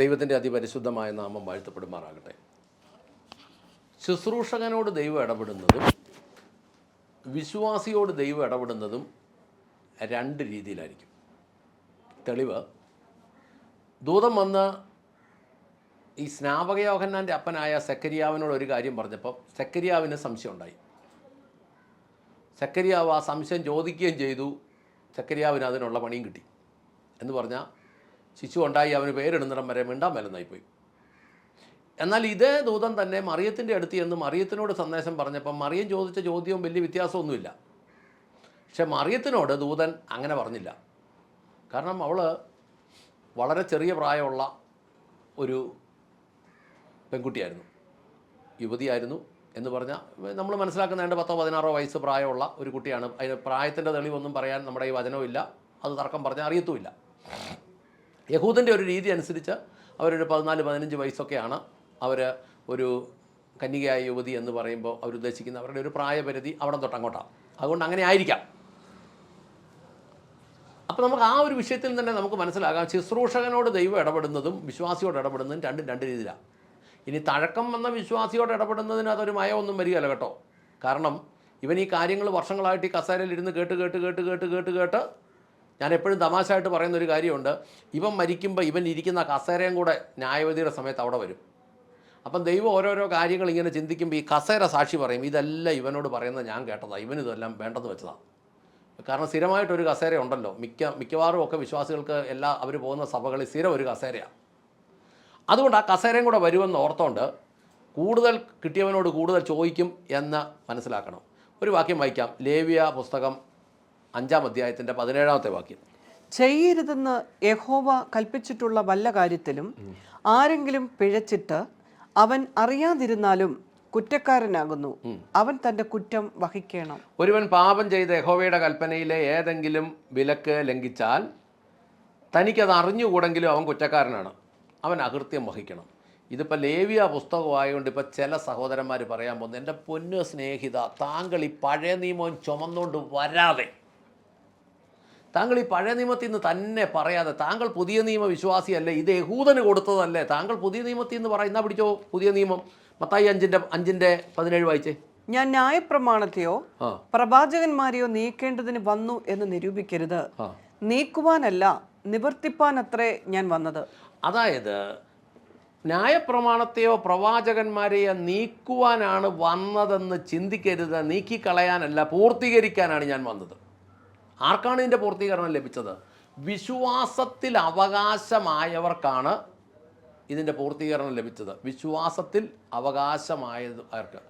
ദൈവത്തിന്റെ അതിപരിശുദ്ധമായ നാമം വാഴ്ത്തപ്പെടുമാറാകട്ടെ. ശുശ്രൂഷകനോട് ദൈവം ഇടപെടുന്നതും വിശ്വാസിയോട് ദൈവം ഇടപെടുന്നതും രണ്ട് രീതിയിലായിരിക്കും. തെളിവ് ദൂതം വന്ന് ഈ സ്നാപക യോഹന്നാന്റെ അപ്പനായ സെക്കരിയാവിനോട് ഒരു കാര്യം പറഞ്ഞപ്പോൾ സെക്കരിയാവിന് സംശയം ഉണ്ടായി സെക്കരിയാവ് ആ സംശയം ചോദിക്കുകയും ചെയ്തു. സെക്കരിയാവിന് അതിനുള്ള പണിയും കിട്ടി. എന്ന് പറഞ്ഞാൽ ശിശു ഉണ്ടായി അവന് പേരിടുന്നിടം വരെ മിണ്ടാൻ മേലെന്നായിപ്പോയി. എന്നാൽ ഇതേ ദൂതൻ തന്നെ മറിയത്തിന്റെ അടുത്ത് ചെന്ന് മറിയത്തിനോട് സന്ദേശം പറഞ്ഞപ്പം മറിയം ചോദിച്ച ചോദ്യവും വലിയ വ്യത്യാസമൊന്നുമില്ല. പക്ഷെ മറിയത്തിനോട് ദൂതൻ അങ്ങനെ പറഞ്ഞില്ല. കാരണം അവൾ വളരെ ചെറിയ പ്രായമുള്ള ഒരു പെൺകുട്ടിയായിരുന്നു. യുവതിയായിരുന്നു എന്ന് പറഞ്ഞാൽ നമ്മൾ മനസ്സിലാക്കുന്ന എന്റെ പത്തോ പതിനാറോ വയസ്സ് പ്രായമുള്ള ഒരു കുട്ടിയാണ്. അതിന് പ്രായത്തിന്റെ തെളിവൊന്നും പറയാൻ നമ്മുടെ ഈ വചനവും ഇല്ല അത് തർക്കം പറഞ്ഞാൽ അറിയത്തുമില്ല. യഹൂദന്റെ ഒരു രീതി അനുസരിച്ച് അവരൊരു പതിനാല് പതിനഞ്ച് വയസ്സൊക്കെയാണ് അവർ ഒരു കന്യകയായ യുവതി എന്ന് പറയുമ്പോൾ അവരുദ്ദേശിക്കുന്ന അവരുടെ ഒരു പ്രായപരിധി അവിടെ തൊട്ടങ്ങോട്ടാണ് അതുകൊണ്ട് അങ്ങനെ ആയിരിക്കാം. അപ്പോൾ നമുക്ക് ആ ഒരു വിഷയത്തിൽ തന്നെ നമുക്ക് മനസ്സിലാകാം. ശുശ്രൂഷകനോട് ദൈവം ഇടപെടുന്നതും വിശ്വാസിയോട് ഇടപെടുന്നതും രണ്ടും രണ്ട് രീതിയിലാണ് ഇനി തഴക്കം വന്ന വിശ്വാസിയോട് ഇടപെടുന്നതിന് അതൊരു മയമൊന്നും വരികയല്ല കേട്ടോ. കാരണം ഇവൻ ഈ കാര്യങ്ങൾ വർഷങ്ങളായിട്ട് ഈ കസേരയിൽ ഇരുന്ന് കേട്ട് കേട്ട് കേട്ട് കേട്ട് കേട്ട് കേട്ട് ഞാൻ എപ്പോഴും തമാശയായിട്ട് പറയുന്ന ഒരു കാര്യമുണ്ട്. ഇവൻ മരിക്കുമ്പോൾ ഇവൻ ഇരിക്കുന്ന കസേരയും കൂടെ ന്യായവതിയുടെ സമയത്ത് അവിടെ വരും. അപ്പം ദൈവം ഓരോരോ കാര്യങ്ങൾ ഇങ്ങനെ ചിന്തിക്കുമ്പോൾ ഈ കസേര സാക്ഷി പറയും ഇതെല്ലാം ഇവനോട് പറയുന്നത് ഞാൻ കേട്ടതാണ് ഇവൻ ഇതെല്ലാം വേണ്ടെന്ന് വെച്ചതാണ് കാരണം സ്ഥിരമായിട്ടൊരു കസേര ഉണ്ടല്ലോ. മിക്ക മിക്കവാറും ഒക്കെ വിശ്വാസികൾക്ക് എല്ലാ അവർ പോകുന്ന സഭകളിൽ സ്ഥിരം ഒരു കസേരയാണ് അതുകൊണ്ട് ആ കസേരയും കൂടെ വരുമെന്ന് ഓർത്തോണ്ട് കൂടുതൽ കിട്ടിയവനോട് കൂടുതൽ ചോദിക്കും എന്ന് മനസ്സിലാക്കണം. ഒരു വാക്യം വായിക്കാം. ലേവിയ പുസ്തകം അഞ്ചാം അധ്യായത്തിന്റെ പതിനേഴാമത്തെ വാക്യം. ചെയ്യരുതെന്ന് യഹോവ കൽപ്പിച്ചിട്ടുള്ള വല്ല കാര്യത്തിലും ആരെങ്കിലും പിഴച്ചിട്ട് അവൻ അറിയാതിരുന്നാലും കുറ്റക്കാരനാകുന്നു. അവൻ തന്റെ കുറ്റം വഹിക്കണം. ഒരുവൻ പാപം ചെയ്ത് യഹോവയുടെ കൽപ്പനയിലെ ഏതെങ്കിലും വിലക്ക് ലംഘിച്ചാൽ തനിക്കത് അറിഞ്ഞുകൂടെങ്കിലും അവൻ കുറ്റക്കാരനാണ്. അവൻ അകൃത്യം വഹിക്കണം. ഇതിപ്പോൾ ലേവിയ പുസ്തകമായതുകൊണ്ട് ഇപ്പോൾ ചില സഹോദരന്മാർ പറയാൻ പോകുന്നു എന്റെ പൊന്നു സ്നേഹിത താങ്കൾ ഈ പഴയ നിയമം ചുമന്നുകൊണ്ട് വരാതെ താങ്കൾ ഈ പഴയ നിയമത്തിൽ നിന്ന് തന്നെ പറയാതെ താങ്കൾ പുതിയ നിയമ വിശ്വാസിയല്ലേ ഇത് യഹൂദന് കൊടുത്തതല്ലേ താങ്കൾ പുതിയ നിയമത്തിൽ നിന്ന് പറയുന്ന പിടിച്ചോ പുതിയ നിയമം? മത്തായി അഞ്ചിന്റെ അഞ്ചിന്റെ പതിനേഴ് വായിച്ചേ. ഞാൻ ന്യായപ്രമാണത്തെയോ പ്രവാചകന്മാരെയോ നീക്കേണ്ടതിന് വന്നു എന്ന് നിരൂപിക്കരുത്. നീക്കുവാനല്ല നിവർത്തിപ്പാൻ അത്രേ ഞാൻ വന്നത്. അതായത് ന്യായപ്രമാണത്തെയോ പ്രവാചകന്മാരെയോ നീക്കുവാനാണ് വന്നതെന്ന് ചിന്തിക്കരുത് നീക്കിക്കളയാനല്ല പൂർത്തീകരിക്കാനാണ് ഞാൻ വന്നത്. ആർക്കാണ് ഇതിന്റെ പൂർത്തീകരണം ലഭിച്ചത്? വിശ്വാസത്തിൽ അവകാശമായവർക്കാണ് ഇതിന്റെ പൂർത്തീകരണം ലഭിച്ചത്. വിശ്വാസത്തിൽ അവകാശമായത് അവർക്ക്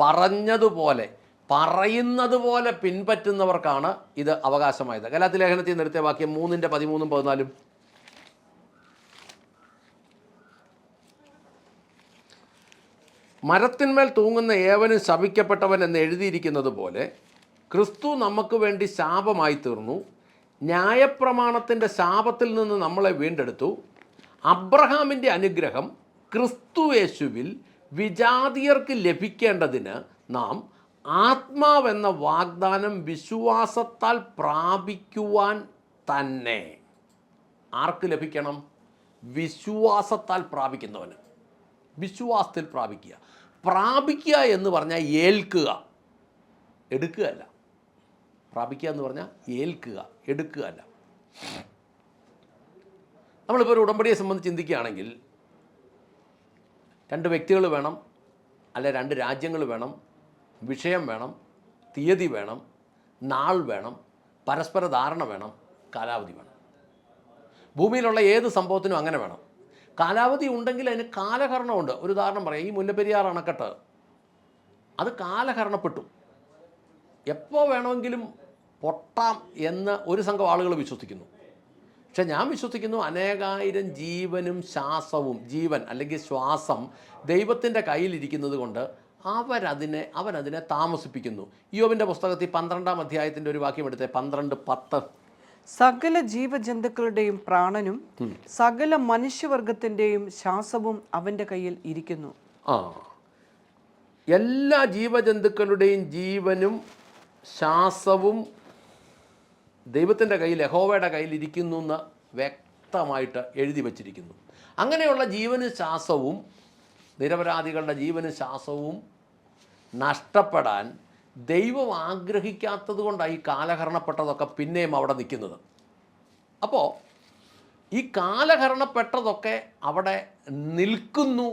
പറഞ്ഞതുപോലെ പറയുന്നത് പോലെ പിൻപറ്റുന്നവർക്കാണ് ഇത് അവകാശമായത്. ഗലാത്തി ലേഖനത്തിൽ നിർത്തിയ വാക്യം മൂന്നിന്റെ പതിമൂന്നും പതിനാലും. മരത്തിന്മേൽ തൂങ്ങുന്ന ഏവനും ശപിക്കപ്പെട്ടവൻ എന്ന് എഴുതിയിരിക്കുന്നത് പോലെ ക്രിസ്തു നമുക്ക് വേണ്ടി ശാപമായി തീർന്നു. ന്യായപ്രമാണത്തിന്റെ ശാപത്തിൽ നിന്ന് നമ്മളെ വീണ്ടെടുത്തു. അബ്രഹാമിന്റെ അനുഗ്രഹം ക്രിസ്തു യേശുവിൽ വിജാതിയർക്ക് ലഭിക്കേണ്ടതിന് നാം ആത്മാവെന്ന വാഗ്ദാനം വിശ്വാസത്താൽ പ്രാപിക്കുവാൻ തന്നെ. ആർക്ക് ലഭിക്കണം? വിശ്വാസത്താൽ പ്രാപിക്കുന്നവന്. വിശ്വാസത്തിൽ പ്രാപിക്കുക. പ്രാപിക്കുക എന്ന് പറഞ്ഞാൽ ഏൽക്കുക. എടുക്കുകയല്ല. പ്രാപിക്കുക എന്ന് പറഞ്ഞാൽ ഏൽക്കുക എടുക്കുക അല്ല. നമ്മളിപ്പോൾ ഒരു ഉടമ്പടിയെ സംബന്ധിച്ച് ചിന്തിക്കുകയാണെങ്കിൽ രണ്ട് വ്യക്തികൾ വേണം അല്ലെ രണ്ട് രാജ്യങ്ങൾ വേണം വിഷയം വേണം തീയതി വേണം നാൾ വേണം പരസ്പര ധാരണ വേണം കാലാവധി വേണം. ഭൂമിയിലുള്ള ഏത് സംഭവത്തിനും അങ്ങനെ വേണം. കാലാവധി ഉണ്ടെങ്കിൽ അതിന് കാലഹരണമുണ്ട്. ഒരു ഉദാഹരണം പറയാം ഈ മുല്ലപ്പെരിയാർ അണക്കെട്ട്. അത് കാലഹരണപ്പെട്ടു. എപ്പോൾ വേണമെങ്കിലും പൊട്ടാം എന്ന് ഒരു സംഘം ആളുകൾ വിശ്വസിക്കുന്നു. പക്ഷെ ഞാൻ വിശ്വസിക്കുന്നു അനേകായിരം ജീവനും ശ്വാസവും ജീവൻ അല്ലെങ്കിൽ ശ്വാസം ദൈവത്തിന്റെ കയ്യിലിരിക്കുന്നത് കൊണ്ട് അവരതിനെ അവരതിനെ താമസിപ്പിക്കുന്നു. യോബിന്റെ പുസ്തകത്തിൽ പന്ത്രണ്ടാം അധ്യായത്തിന്റെ ഒരു വാക്യം എടുത്തേ പന്ത്രണ്ട് പത്ത്. സകല ജീവജന്തുക്കളുടെയും പ്രാണനും സകല മനുഷ്യവർഗത്തിന്റെയും ശ്വാസവും അവന്റെ കയ്യിൽ ഇരിക്കുന്നു. ആ. എല്ലാ ജീവജന്തുക്കളുടെയും ജീവനും ശ്വാസവും ദൈവത്തിന്റെ കയ്യിൽ യഹോവയുടെ കയ്യിൽ ഇരിക്കുന്നു എന്ന് വ്യക്തമായിട്ട് എഴുതി വച്ചിരിക്കുന്നു. അങ്ങനെയുള്ള ജീവന് ശ്വാസവും നിരപരാധികളുടെ ജീവന് ശ്വാസവും നഷ്ടപ്പെടാൻ ദൈവം ആഗ്രഹിക്കാത്തത് കൊണ്ടാണ് ഈ കാലഹരണപ്പെട്ടതൊക്കെ പിന്നെയും അവിടെ നിൽക്കുന്നത്. അപ്പോൾ ഈ കാലഹരണപ്പെട്ടതൊക്കെ അവിടെ നിൽക്കുന്നു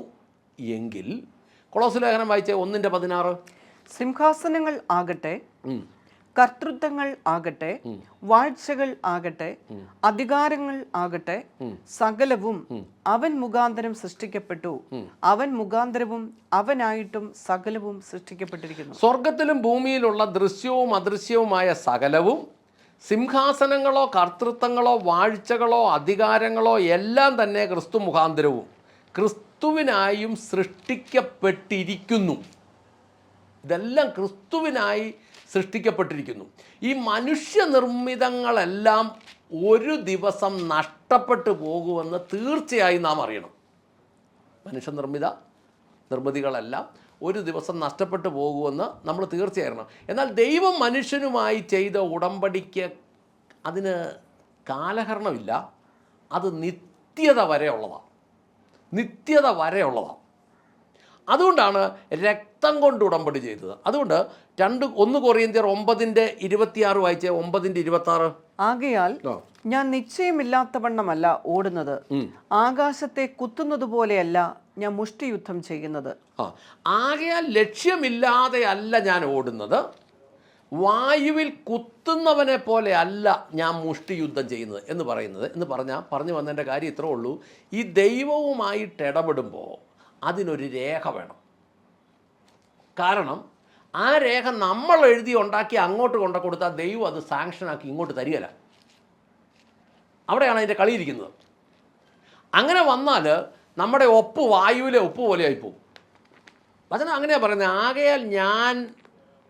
എങ്കിൽ കൊളോസ് ലേഖനം വായിച്ച ഒന്നിന്റെ പതിനാറ്. സിംഹാസനങ്ങൾ ആകട്ടെ. കർത്തൃത്വങ്ങൾ ആകട്ടെ വാഴ്ചകൾ ആകട്ടെ അധികാരങ്ങൾ ആകട്ടെ സകലവും അവൻ മുഖാന്തരം സൃഷ്ടിക്കപ്പെട്ടു. അവൻ മുഖാന്തരവും അവനായിട്ടും സകലവും സൃഷ്ടിക്കപ്പെട്ടിരിക്കുന്നു. സ്വർഗത്തിലും ഭൂമിയിലുള്ള ദൃശ്യവും അദൃശ്യവുമായ സകലവും സിംഹാസനങ്ങളോ കർത്തൃത്വങ്ങളോ വാഴ്ചകളോ അധികാരങ്ങളോ എല്ലാം തന്നെ ക്രിസ്തു മുഖാന്തരവും ക്രിസ്തുവിനായും സൃഷ്ടിക്കപ്പെട്ടിരിക്കുന്നു. ഇതെല്ലാം ക്രിസ്തുവിനായി സൃഷ്ടിക്കപ്പെട്ടിരിക്കുന്നു. ഈ മനുഷ്യനിർമ്മിതങ്ങളെല്ലാം ഒരു ദിവസം നഷ്ടപ്പെട്ടു പോകുമെന്ന് തീർച്ചയായും നാം അറിയണം. മനുഷ്യനിർമ്മിത നിർമ്മിതികളെല്ലാം ഒരു ദിവസം നഷ്ടപ്പെട്ടു പോകുമെന്ന് നമ്മൾ തീർച്ചയായിരുന്നു എന്നാൽ ദൈവം മനുഷ്യനുമായി ചെയ്ത ഉടമ്പടിക്ക് അതിന് കാലഹരണമില്ല. അത് നിത്യത വരെയുള്ളതാണ്. നിത്യത വരെ ഉള്ളതാണ് അതുകൊണ്ടാണ് രക്തം കൊണ്ട് ഉടമ്പടി ചെയ്തത്. അതുകൊണ്ട് രണ്ട് ഒന്ന് കൊറിയന്തിയർ ഒമ്പതിന്റെ ഇരുപത്തിയാറ് വായിച്ച ഒമ്പതിന്റെ ഇരുപത്താറ്? ആകയാൽ. ഞാൻ നിശ്ചയമില്ലാത്തവണ്ണമല്ല ഓടുന്നത്. ആകാശത്തെ കുത്തുന്നത് പോലെയല്ല ഞാൻ മുഷ്ടിയുദ്ധം ചെയ്യുന്നത്. ആ. ആകയാൽ ലക്ഷ്യമില്ലാതെ അല്ല ഞാൻ ഓടുന്നത്. വായുവിൽ കുത്തുന്നവനെ പോലെ അല്ല ഞാൻ മുഷ്ടിയുദ്ധം ചെയ്യുന്നത് എന്ന് പറയുന്നത്. എന്ന് പറഞ്ഞാൽ പറഞ്ഞു വന്നതിന്റെ കാര്യം ഇത്രേ ഉള്ളൂ. ഈ ദൈവവുമായിട്ട് ഇടപെടുമ്പോൾ അതിനൊരു രേഖ വേണം. കാരണം ആ രേഖ നമ്മൾ എഴുതി ഉണ്ടാക്കി അങ്ങോട്ട് കൊണ്ട കൊടുത്താൽ ദൈവം അത് സാങ്ഷനാക്കി ഇങ്ങോട്ട് തരികയില്ല. അവിടെയാണ് അതിന്റെ കളിയിരിക്കുന്നത്. അങ്ങനെ വന്നാൽ നമ്മുടെ ഒപ്പ് വായുവിലെ ഒപ്പ് പോലെ പോകും വചനം അങ്ങനെയാണ് പറയുന്നത് ആകയാൽ ഞാൻ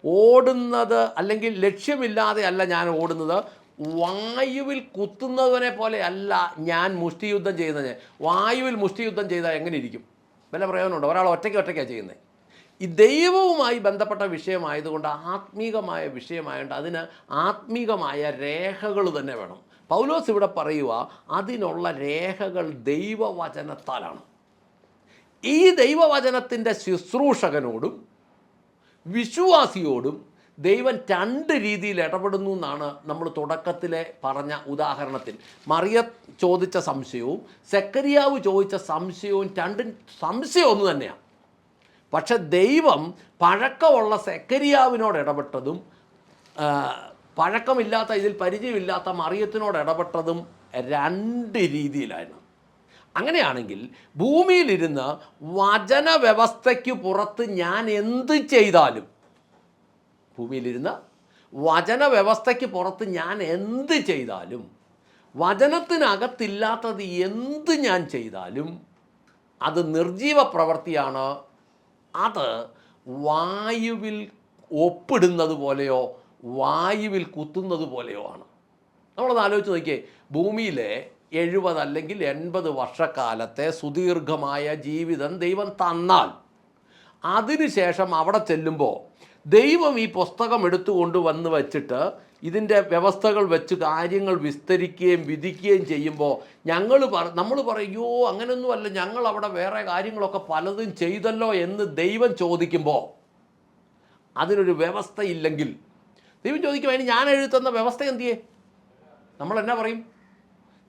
ഓടുന്നത് അല്ലെങ്കിൽ ലക്ഷ്യമില്ലാതെ അല്ല ഞാൻ ഓടുന്നത് വായുവിൽ കുത്തുന്നവനെ പോലെ അല്ല ഞാൻ മുഷ്ടിയുദ്ധം ചെയ്യുന്നത്. വായുവിൽ മുഷ്ടിയുദ്ധം ചെയ്താൽ എങ്ങനെ ഇരിക്കും? വല്ല പ്രയോജനമുണ്ടോ? ഒരാൾ ഒറ്റയ്ക്ക് ഒറ്റയ്ക്കാണ് ചെയ്യുന്നത് ഈ ദൈവവുമായി ബന്ധപ്പെട്ട വിഷയമായതുകൊണ്ട് ആത്മീകമായ വിഷയമായതുകൊണ്ട് അതിന് ആത്മീകമായ രേഖകൾ തന്നെ വേണം. പൗലോസ് ഇവിടെ പറയുക അതിനുള്ള രേഖകൾ ദൈവവചനത്താലാണ്. ഈ ദൈവവചനത്തിന്റെ ശുശ്രൂഷകനോടും വിശ്വാസിയോടും ദൈവം രണ്ട് രീതിയിൽ ഇടപെടുന്നു എന്നാണ് നമ്മൾ തുടക്കത്തിലെ പറഞ്ഞ ഉദാഹരണത്തിൽ. മറിയ ചോദിച്ച സംശയവും സെക്കരിയാവ് ചോദിച്ച സംശയവും രണ്ടും സംശയം ഒന്ന് തന്നെയാണ് പക്ഷെ ദൈവം പഴക്കമുള്ള സെക്കരിയാവിനോട് ഇടപെട്ടതും പഴക്കമില്ലാത്ത ഇതിൽ പരിചയമില്ലാത്ത മറിയത്തിനോട് ഇടപെട്ടതും രണ്ട് രീതിയിലായിരുന്നു. അങ്ങനെയാണെങ്കിൽ ഭൂമിയിലിരുന്ന് വചന വ്യവസ്ഥയ്ക്ക് പുറത്ത് ഞാൻ എന്ത് ചെയ്താലും ഭൂമിയിലിരുന്ന് വചന വ്യവസ്ഥയ്ക്ക് പുറത്ത് ഞാൻ എന്ത് ചെയ്താലും വചനത്തിനകത്തില്ലാത്തത് എന്ത് ഞാൻ ചെയ്താലും അത് നിർജീവ പ്രവൃത്തിയാണ്. അത് വായുവിൽ ഒപ്പിടുന്നത് പോലെയോ വായുവിൽ കുത്തുന്നത് പോലെയോ ആണ്. നമ്മളത് ആലോചിച്ച് നോക്കിയേ ഭൂമിയിലെ എഴുപത് അല്ലെങ്കിൽ എൺപത് വർഷക്കാലത്തെ സുദീർഘമായ ജീവിതം ദൈവം തന്നാൽ അതിനുശേഷം അവിടെ ചെല്ലുമ്പോൾ ദൈവം ഈ പുസ്തകം എടുത്തുകൊണ്ട് വന്ന് വച്ചിട്ട് ഇതിന്റെ വ്യവസ്ഥകൾ വെച്ച് കാര്യങ്ങൾ വിസ്തരിക്കുകയും വിധിക്കുകയും ചെയ്യുമ്പോൾ ഞങ്ങൾ പറ നമ്മൾ പറയോ അങ്ങനെയൊന്നുമല്ല ഞങ്ങൾ അവിടെ വേറെ കാര്യങ്ങളൊക്കെ പലതും ചെയ്തല്ലോ എന്ന് ദൈവം ചോദിക്കുമ്പോൾ അതിനൊരു വ്യവസ്ഥയില്ലെങ്കിൽ ദൈവം ചോദിക്കും അതിന് ഞാൻ എഴുതുന്ന വ്യവസ്ഥ എന്തിയേ? നമ്മൾ എന്നാ പറയും?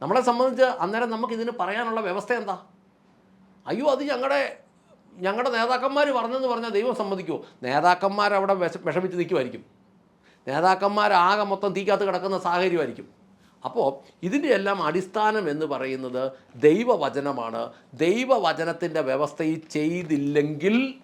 നമ്മളെ സംബന്ധിച്ച് അന്നേരം നമുക്ക് ഇതിന് പറയാനുള്ള വ്യവസ്ഥ എന്താ? അയ്യോ അത് ഞങ്ങളുടെ ഞങ്ങളുടെ നേതാക്കന്മാർ പറഞ്ഞെന്ന് പറഞ്ഞാൽ ദൈവം സമ്മതിക്കുമോ നേതാക്കന്മാർ അവിടെ വിഷ വിഷമിച്ച് നിൽക്കുമായിരിക്കും നേതാക്കന്മാരാകെ മൊത്തം തീക്കാത്ത് കിടക്കുന്ന സാഹചര്യമായിരിക്കും. അപ്പോൾ ഇതിന്റെ എല്ലാം അടിസ്ഥാനം എന്ന് പറയുന്നത് ദൈവവചനമാണ്. ദൈവവചനത്തിന്റെ വ്യവസ്ഥയിൽ ചെയ്തില്ലെങ്കിൽ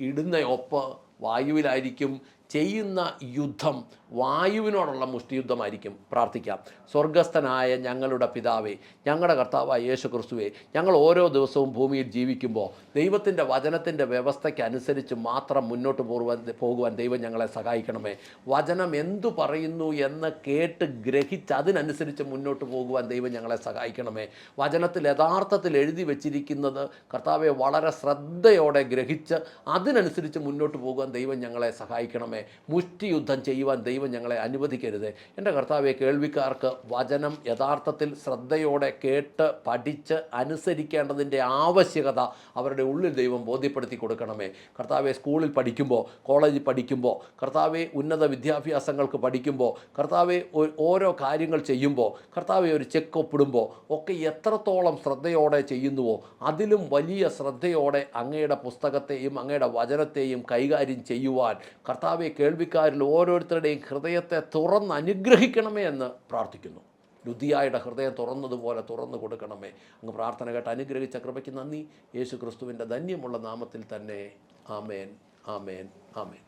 ഇടുന്ന ഒപ്പ് വായുവിലായിരിക്കും ചെയ്യുന്ന യുദ്ധം വായുവിനോടുള്ള മുഷ്ടിയുദ്ധമായിരിക്കും. പ്രാർത്ഥിക്കാം. സ്വർഗസ്ഥനായ ഞങ്ങളുടെ പിതാവേ ഞങ്ങളുടെ കർത്താവായ യേശു ക്രിസ്തുവേ ഞങ്ങൾ ഓരോ ദിവസവും ഭൂമിയിൽ ജീവിക്കുമ്പോൾ ദൈവത്തിന്റെ വചനത്തിന്റെ വ്യവസ്ഥയ്ക്കനുസരിച്ച് മാത്രം മുന്നോട്ട് പോകുവാൻ പോകുവാൻ ദൈവം ഞങ്ങളെ സഹായിക്കണമേ. വചനം എന്തു പറയുന്നു എന്ന് കേട്ട് ഗ്രഹിച്ച് അതിനനുസരിച്ച് മുന്നോട്ട് പോകുവാൻ ദൈവം ഞങ്ങളെ സഹായിക്കണമേ. വചനത്തിൽ യഥാർത്ഥത്തിൽ എഴുതി വച്ചിരിക്കുന്നത് കർത്താവെ വളരെ ശ്രദ്ധയോടെ ഗ്രഹിച്ച് അതിനനുസരിച്ച് മുന്നോട്ട് പോകുവാൻ ദൈവം ഞങ്ങളെ സഹായിക്കണമേ. കൊടുക്കണമേ മുഷ്ടിയുദ്ധം ചെയ്യുവാൻ ദൈവം ഞങ്ങളെ അനുവദിക്കരുത്. എന്റെ കർത്താവെ കേൾവിക്കാർക്ക് വചനം യഥാർത്ഥത്തിൽ ശ്രദ്ധയോടെ കേട്ട് പഠിച്ച് അനുസരിക്കേണ്ടതിന്റെ ആവശ്യകത അവരുടെ ഉള്ളിൽ ദൈവം ബോധ്യപ്പെടുത്തി കൊടുക്കണമേ. കർത്താവെ സ്കൂളിൽ പഠിക്കുമ്പോൾ കോളേജിൽ പഠിക്കുമ്പോൾ കർത്താവെ ഉന്നത വിദ്യാഭ്യാസങ്ങൾക്ക് പഠിക്കുമ്പോൾ കർത്താവെ ഓരോ കാര്യങ്ങൾ ചെയ്യുമ്പോൾ കർത്താവെ ഒരു ചെക്ക് ഒപ്പിടുമ്പോൾ ഒക്കെ എത്രത്തോളം ശ്രദ്ധയോടെ ചെയ്യുന്നുവോ അതിലും വലിയ ശ്രദ്ധയോടെ അങ്ങയുടെ പുസ്തകത്തെയും അങ്ങയുടെ വചനത്തെയും കൈകാര്യം ചെയ്യുവാൻ കർത്താവെ കേൾവിക്കാരിൽ ഓരോരുത്തരുടെയും ഹൃദയത്തെ തുറന്ന് അനുഗ്രഹിക്കണമേ എന്ന് പ്രാർത്ഥിക്കുന്നു. ലുദിയായുടെ ഹൃദയം തുറന്നതുപോലെ തുറന്നു കൊടുക്കണമേ. അങ്ങ് പ്രാർത്ഥന കേട്ട് അനുഗ്രഹിച്ച കൃപയ്ക്ക് നന്ദി. യേശു ക്രിസ്തുവിന്റെ ധന്യമുള്ള നാമത്തിൽ തന്നെ ആമേൻ ആമേൻ ആമേൻ.